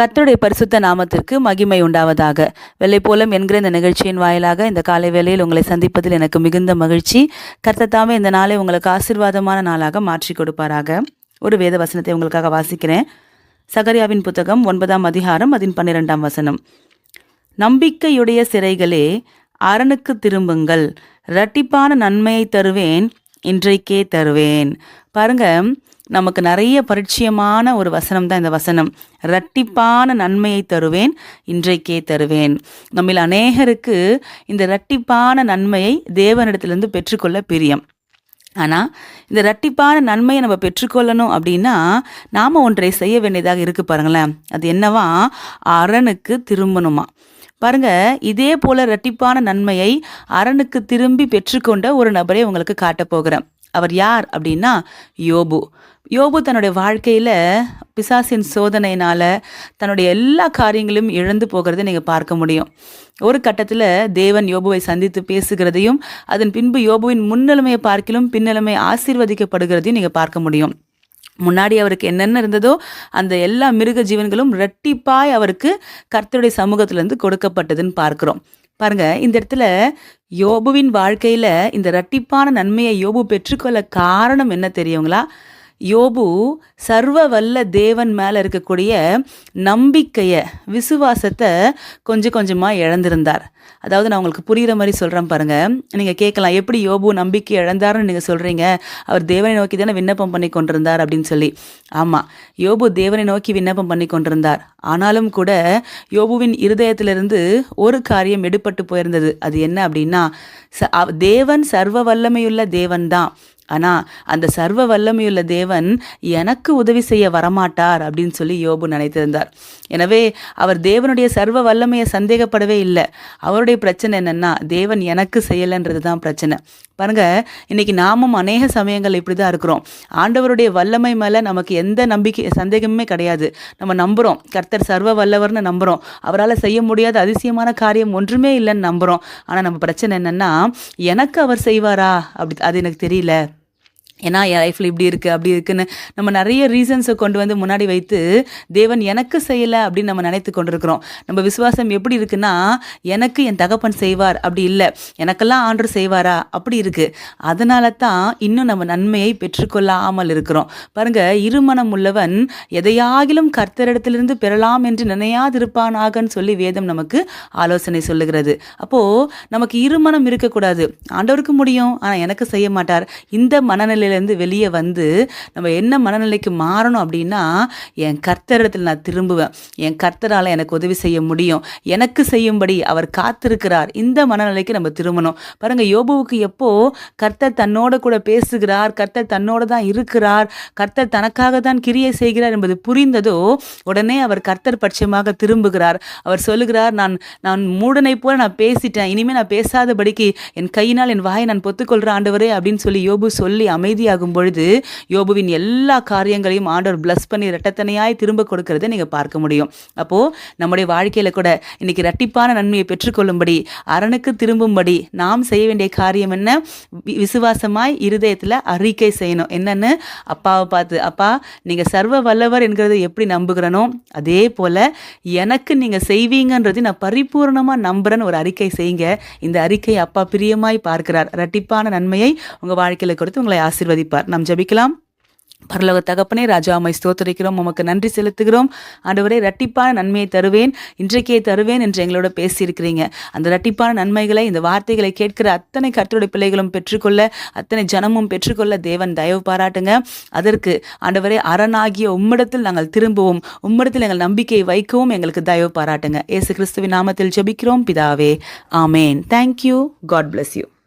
கத்தருடைய பரிசுத்த நாமத்திற்கு மகிமை உண்டாவதாக. வெள்ளை போலம் என்கிற இந்த நிகழ்ச்சியின் வாயிலாக இந்த காலை வேளையில் உங்களை சந்திப்பதில் எனக்கு மிகுந்த மகிழ்ச்சி. கர்த்தத்தாமே இந்த நாளை உங்களுக்கு ஆசீர்வாதமான நாளாக மாற்றி கொடுப்பாராக. ஒரு வேத வசனத்தை உங்களுக்காக வாசிக்கிறேன். சகரியாவின் புத்தகம் ஒன்பதாம் அதிகாரம் அதன் பன்னிரெண்டாம் வசனம். நம்பிக்கையுடைய சிறைகளே அரணுக்கு திரும்புங்கள். இரட்டிப்பான நன்மையை தருவேன் இன்றைக்கே தருவேன். பாருங்கள் நமக்கு நிறைய பரிச்சயமான ஒரு வசனம் தான் இந்த வசனம். இரட்டிப்பான நன்மையை தருவேன் இன்றைக்கே தருவேன். நம்மில் அநேகருக்கு இந்த இரட்டிப்பான நன்மையை தேவனிடத்திலிருந்து பெற்றுக்கொள்ள பிரியம். ஆனால் இந்த ரட்டிப்பான நன்மையை நம்ம பெற்றுக்கொள்ளணும் அப்படின்னா நாம் ஒன்றை செய்ய வேண்டியதாக இருக்குது பாருங்களேன். அது என்னவா? அரணுக்கு திரும்பணுமா. பாருங்க இதே போல இரட்டிப்பான நன்மையை அரணுக்கு திரும்பி பெற்றுக்கொண்ட ஒரு நபரை உங்களுக்கு காட்டப் போகிறேன். அவர் யார் அப்படின்னா யோபு. யோபு தன்னுடைய வாழ்க்கையில் பிசாசின் சோதனையினால் தன்னுடைய எல்லா காரியங்களும் இழந்து போகிறதை நீங்கள் பார்க்க முடியும். ஒரு கட்டத்தில் தேவன் யோபுவை சந்தித்து பேசுகிறதையும் அதன் பின்பு யோபுவின் முன்னிலைமையை பார்க்கிலும் பின்னிலைமை ஆசீர்வதிக்கப்படுகிறதையும் நீங்கள் பார்க்க முடியும். முன்னாடி அவருக்கு என்னென்ன இருந்ததோ அந்த எல்லா மிருக ஜீவன்களும் ரெட்டிப்பாய் அவருக்கு கர்த்தருடைய சமூகத்திலிருந்து கொடுக்கப்பட்டதுன்னு பார்க்குறோம். பாருங்க இந்த இடத்துல யோபுவின் வாழ்க்கையில இந்த ரட்டிப்பான நன்மையை யோபு பெற்றுக்கொள்ள காரணம் என்ன தெரியுங்களா? யோபு சர்வ வல்ல தேவன் மேலே இருக்கக்கூடிய நம்பிக்கையை விசுவாசத்தை கொஞ்சம் கொஞ்சமாக இழந்திருந்தார். அதாவது நான் உங்களுக்கு புரிகிற மாதிரி சொல்கிறேன் பாருங்கள் நீங்கள் கேட்கலாம் எப்படி யோபு நம்பிக்கை இழந்தாருன்னு நீங்கள் சொல்கிறீங்க அவர் தேவனை நோக்கி தானே விண்ணப்பம் பண்ணி கொண்டிருந்தார் அப்படின்னு சொல்லி. ஆமாம் யோபு தேவனை நோக்கி விண்ணப்பம் பண்ணி கொண்டிருந்தார். ஆனாலும் கூட யோபுவின் இருதயத்திலிருந்து ஒரு காரியம் எடுபட்டு போயிருந்தது. அது என்ன அப்படின்னா ச தேவன் சர்வ வல்லமையுள்ள தேவன் தான் ஆனால் அந்த சர்வ வல்லமையுள்ள தேவன் எனக்கு உதவி செய்ய வரமாட்டார் அப்படின்னு சொல்லி யோபு நினைத்திருந்தார். எனவே அவர் தேவனுடைய சர்வ வல்லமையை சந்தேகப்படவே இல்லை. அவருடைய பிரச்சனை என்னென்னா தேவன் எனக்கு செய்யலைன்றது தான் பிரச்சனை. பாருங்க இன்னைக்கு நாமும் அநேக சமயங்கள் இப்படி தான் இருக்கிறோம். ஆண்டவருடைய வல்லமை மேலே நமக்கு எந்த நம்பிக்கை சந்தேகமே கிடையாது. நம்ம நம்புகிறோம் கர்த்தர் சர்வ வல்லவர்னு நம்புகிறோம் அவரால் செய்ய முடியாத அதிசயமான காரியம் ஒன்றுமே இல்லைன்னு நம்புகிறோம் ஆனால் நம்ம பிரச்சனை என்னென்னா எனக்கு அவர் செய்வாரா? அப்படி அது எனக்கு தெரியல. ஏன்னா என் லைஃப்பில் இப்படி இருக்குது அப்படி இருக்குன்னு நம்ம நிறைய ரீசன்ஸை கொண்டு வந்து முன்னாடி வைத்து தேவன் எனக்கு செய்யலை அப்படின்னு நம்ம நினைத்து கொண்டிருக்கிறோம். நம்ம விசுவாசம் எப்படி இருக்குன்னா எனக்கு என் தகப்பன் செய்வார் அப்படி இல்லை. எனக்கெல்லாம் ஆண்டு செய்வாரா? அப்படி இருக்குது அதனால தான் இன்னும் நம்ம நன்மையை பெற்றுக்கொள்ளாமல் இருக்கிறோம். பாருங்க இருமணம் உள்ளவன் எதையாகிலும் கர்த்தரிடத்திலிருந்து பெறலாம் என்று நினையாதிருப்பானாகன்னு சொல்லி வேதம் நமக்கு ஆலோசனை சொல்லுகிறது. அப்போது நமக்கு இருமணம் இருக்கக்கூடாது. ஆண்டவருக்கு முடியும் ஆனால் எனக்கு செய்ய மாட்டார். இந்த மனநிலையில் நிலையிலேருந்து வெளியே வந்து நம்ம என்ன மனநிலைக்கு மாறணும் அப்படின்னா என் கர்த்தரிடத்தில் நான் திரும்புவேன். என் கர்த்தரால் எனக்கு உதவி செய்ய முடியும். எனக்கு செய்யும்படி அவர் காத்திருக்கிறார். இந்த மனநிலைக்கு நம்ம திரும்பணும். பாருங்கள் யோபுவுக்கு எப்போ கர்த்தர் தன்னோட கூட பேசுகிறார் கர்த்தர் தன்னோட தான் இருக்கிறார் கர்த்தர் தனக்காக தான் கிரியை செய்கிறார் என்பது புரிந்ததோ உடனே அவர் கர்த்தர் பட்சமாக திரும்புகிறார். அவர் சொல்லுகிறார் நான் நான் மூடனை போல நான் பேசிட்டேன். இனிமேல் நான் பேசாதபடிக்கு என் கையினால் என் வாயை நான் பொத்துக்கொள்கிற ஆண்டவரே அப்படின்னு சொல்லி யோபு சொல்லி அமை அமைதியாகும் பொழுது யோபுவின் எல்லா காரியங்களையும் ஆண்டவர் பிளஸ் பண்ணி இரட்டத்தனையாய் திரும்ப கொடுக்கறதை நீங்கள் பார்க்க முடியும். அப்போது நம்முடைய வாழ்க்கையில் கூட இன்னைக்கு ரட்டிப்பான நன்மையை பெற்றுக்கொள்ளும்படி அரணுக்கு திரும்பும்படி நாம் செய்ய வேண்டிய காரியம் என்ன? விசுவாசமாய் இருதயத்தில் அறிக்கை செய்யணும். என்னென்னு அப்பாவை பார்த்து அப்பா நீங்கள் சர்வ வல்லவர் என்கிறத எப்படி நம்புகிறனோ அதே போல் எனக்கு நீங்கள் செய்வீங்கன்றது நான் பரிபூர்ணமாக நம்புகிறேன்னு ஒரு அறிக்கை செய்யுங்க. இந்த அறிக்கை அப்பா பிரியமாய் பார்க்கிறார். ரட்டிப்பான நன்மையை உங்கள் வாழ்க்கையில் கொடுத்து உங்களை ஆசை ஆசிர்வதிப்பார். நாம் ஜபிக்கலாம். பரலோக தகப்பனே ராஜா அம்மை ஸ்தோத்தரிக்கிறோம். உமக்கு நன்றி செலுத்துகிறோம். ஆண்டவரே ரட்டிப்பான நன்மையை தருவேன். இன்றைக்கே தருவேன் என்று எங்களோட பேசியிருக்கிறீங்க. அந்த ரட்டிப்பான நன்மைகளை இந்த வார்த்தைகளை கேட்கிற அத்தனை கர்த்தருடைய பிள்ளைகளும் பெற்றுக்கொள்ள அத்தனை ஜனமும் பெற்றுக்கொள்ள தேவன் தயவு பாராட்டுங்க. அதற்கு ஆண்டவரே அரணாகிய உம்மிடத்தில் நாங்கள் திரும்பவும். உம்மிடத்தில் எங்கள் நம்பிக்கையை வைக்கவும் எங்களுக்கு தயவு பாராட்டுங்க. ஏசு கிறிஸ்துவின் நாமத்தில் ஜபிக்கிறோம். பிதாவே ஆமேன். Thank you God bless you